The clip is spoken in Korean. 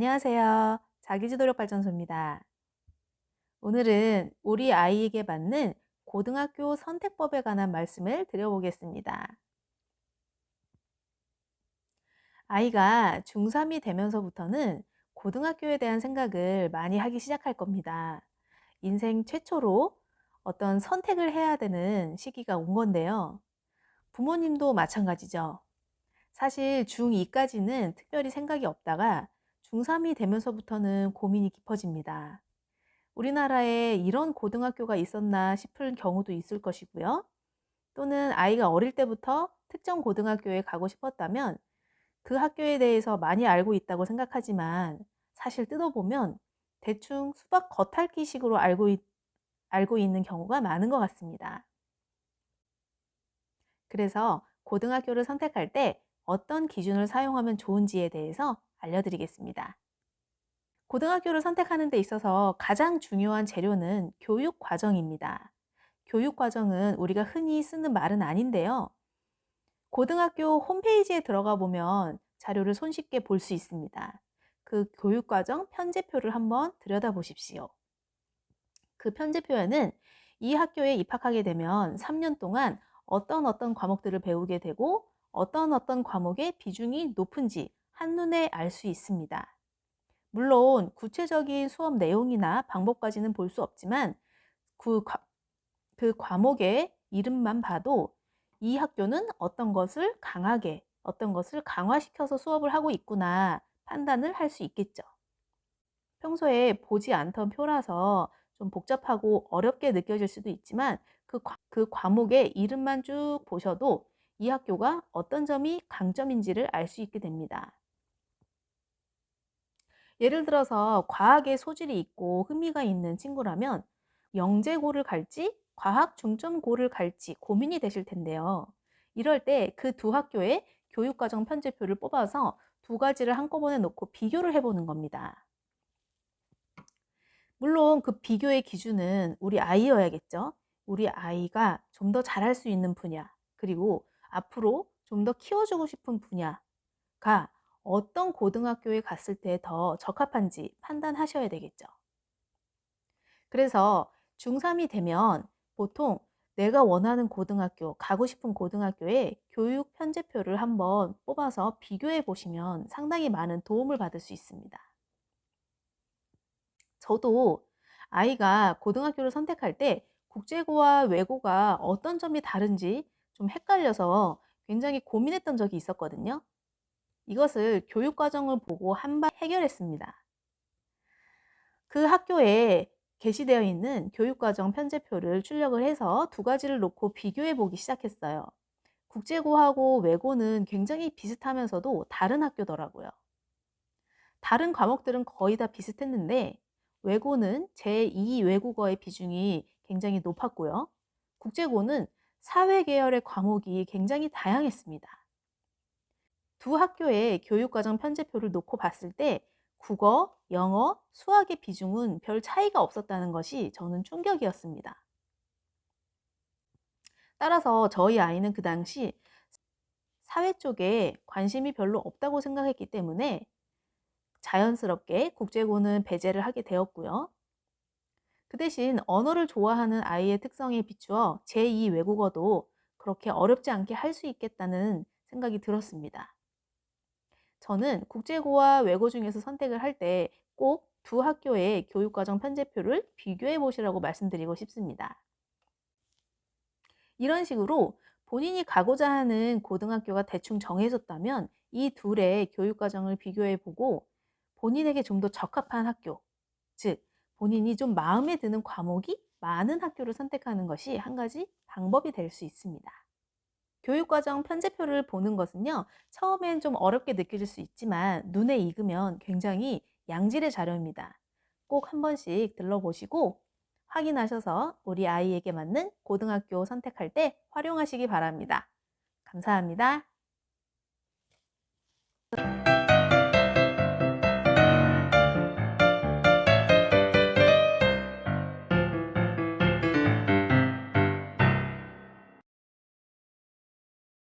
안녕하세요. 자기주도력 발전소입니다. 오늘은 우리 아이에게 맞는 고등학교 선택법에 관한 말씀을 드려보겠습니다. 아이가 중3이 되면서부터는 고등학교에 대한 생각을 많이 하기 시작할 겁니다. 인생 최초로 어떤 선택을 해야 되는 시기가 온 건데요. 부모님도 마찬가지죠. 사실 중2까지는 특별히 생각이 없다가 중3이 되면서부터는 고민이 깊어집니다. 우리나라에 이런 고등학교가 있었나 싶을 경우도 있을 것이고요. 또는 아이가 어릴 때부터 특정 고등학교에 가고 싶었다면 그 학교에 대해서 많이 알고 있다고 생각하지만 사실 뜯어보면 대충 수박 겉핥기 식으로 알고, 있, 알고 있는 경우가 많은 것 같습니다. 그래서 고등학교를 선택할 때 어떤 기준을 사용하면 좋은지에 대해서 알려드리겠습니다. 고등학교를 선택하는 데 있어서 가장 중요한 재료는 교육 과정입니다. 교육 과정은 우리가 흔히 쓰는 말은 아닌데요. 고등학교 홈페이지에 들어가 보면 자료를 손쉽게 볼 수 있습니다. 그 교육 과정 편제표를 한번 들여다 보십시오. 그 편제표에는 이 학교에 입학하게 되면 3년 동안 어떤 어떤 과목들을 배우게 되고 어떤 어떤 과목의 비중이 높은지 한눈에 알 수 있습니다. 물론 구체적인 수업 내용이나 방법까지는 볼 수 없지만 그, 과, 그 과목의 이름만 봐도 이 학교는 어떤 것을 강하게, 어떤 것을 강화시켜서 수업을 하고 있구나 판단을 할 수 있겠죠. 평소에 보지 않던 표라서 좀 복잡하고 어렵게 느껴질 수도 있지만 그, 그 과목의 이름만 쭉 보셔도 이 학교가 어떤 점이 강점인지를 알 수 있게 됩니다. 예를 들어서 과학에 소질이 있고 흥미가 있는 친구라면 영재고를 갈지 과학 중점고를 갈지 고민이 되실 텐데요. 이럴 때 그 두 학교의 교육과정 편제표를 뽑아서 두 가지를 한꺼번에 놓고 비교를 해보는 겁니다. 물론 그 비교의 기준은 우리 아이여야겠죠. 우리 아이가 좀 더 잘할 수 있는 분야, 그리고 앞으로 좀 더 키워주고 싶은 분야가 어떤 고등학교에 갔을 때 더 적합한지 판단하셔야 되겠죠. 그래서 중3이 되면 보통 내가 원하는 고등학교, 가고 싶은 고등학교에 교육 편제표를 한번 뽑아서 비교해 보시면 상당히 많은 도움을 받을 수 있습니다. 저도 아이가 고등학교를 선택할 때 국제고와 외고가 어떤 점이 다른지 좀 헷갈려서 굉장히 고민했던 적이 있었거든요. 이것을 교육과정을 보고 한발 해결했습니다. 그 학교에 게시되어 있는 교육과정 편제표를 출력을 해서 두 가지를 놓고 비교해 보기 시작했어요. 국제고하고 외고는 굉장히 비슷하면서도 다른 학교더라고요. 다른 과목들은 거의 다 비슷했는데 외고는 제2 외국어의 비중이 굉장히 높았고요. 국제고는 사회 계열의 과목이 굉장히 다양했습니다. 두 학교의 교육과정 편제표를 놓고 봤을 때 국어, 영어, 수학의 비중은 별 차이가 없었다는 것이 저는 충격이었습니다. 따라서 저희 아이는 그 당시 사회 쪽에 관심이 별로 없다고 생각했기 때문에 자연스럽게 국제고는 배제를 하게 되었고요. 그 대신 언어를 좋아하는 아이의 특성에 비추어 제2 외국어도 그렇게 어렵지 않게 할 수 있겠다는 생각이 들었습니다. 저는 국제고와 외고 중에서 선택을 할 때 꼭 두 학교의 교육과정 편제표를 비교해 보시라고 말씀드리고 싶습니다. 이런 식으로 본인이 가고자 하는 고등학교가 대충 정해졌다면 이 둘의 교육과정을 비교해 보고 본인에게 좀 더 적합한 학교, 즉 본인이 좀 마음에 드는 과목이 많은 학교를 선택하는 것이 한 가지 방법이 될 수 있습니다. 교육과정 편제표를 보는 것은요, 처음엔 좀 어렵게 느껴질 수 있지만 눈에 익으면 굉장히 양질의 자료입니다. 꼭 한 번씩 들러보시고 확인하셔서 우리 아이에게 맞는 고등학교 선택할 때 활용하시기 바랍니다. 감사합니다.